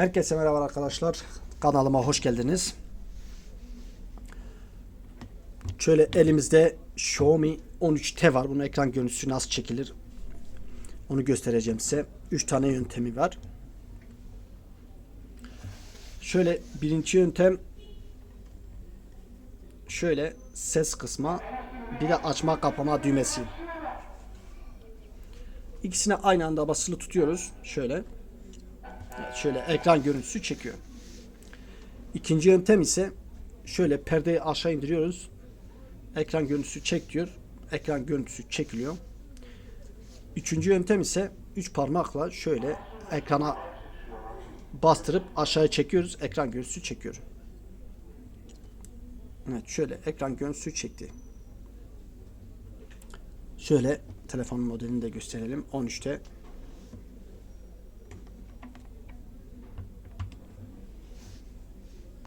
Herkese merhaba arkadaşlar. Kanalıma hoş geldiniz. Şöyle elimizde Xiaomi 13T var. Bunun ekran görüntüsü nasıl çekilir? Onu göstereceğim size. 3 tane yöntemi var. Şöyle birinci yöntem şöyle ses kısma bir de açma kapama düğmesi. İkisine aynı anda basılı tutuyoruz. Şöyle. Evet, şöyle ekran görüntüsü çekiyor. İkinci yöntem ise şöyle perdeyi aşağı indiriyoruz. Ekran görüntüsü çek diyor. Ekran görüntüsü çekiliyor. Üçüncü yöntem ise üç parmakla şöyle ekrana bastırıp aşağıya çekiyoruz. Ekran görüntüsü çekiyor. Evet şöyle ekran görüntüsü çekti. Şöyle telefonun modelini de gösterelim. 13'te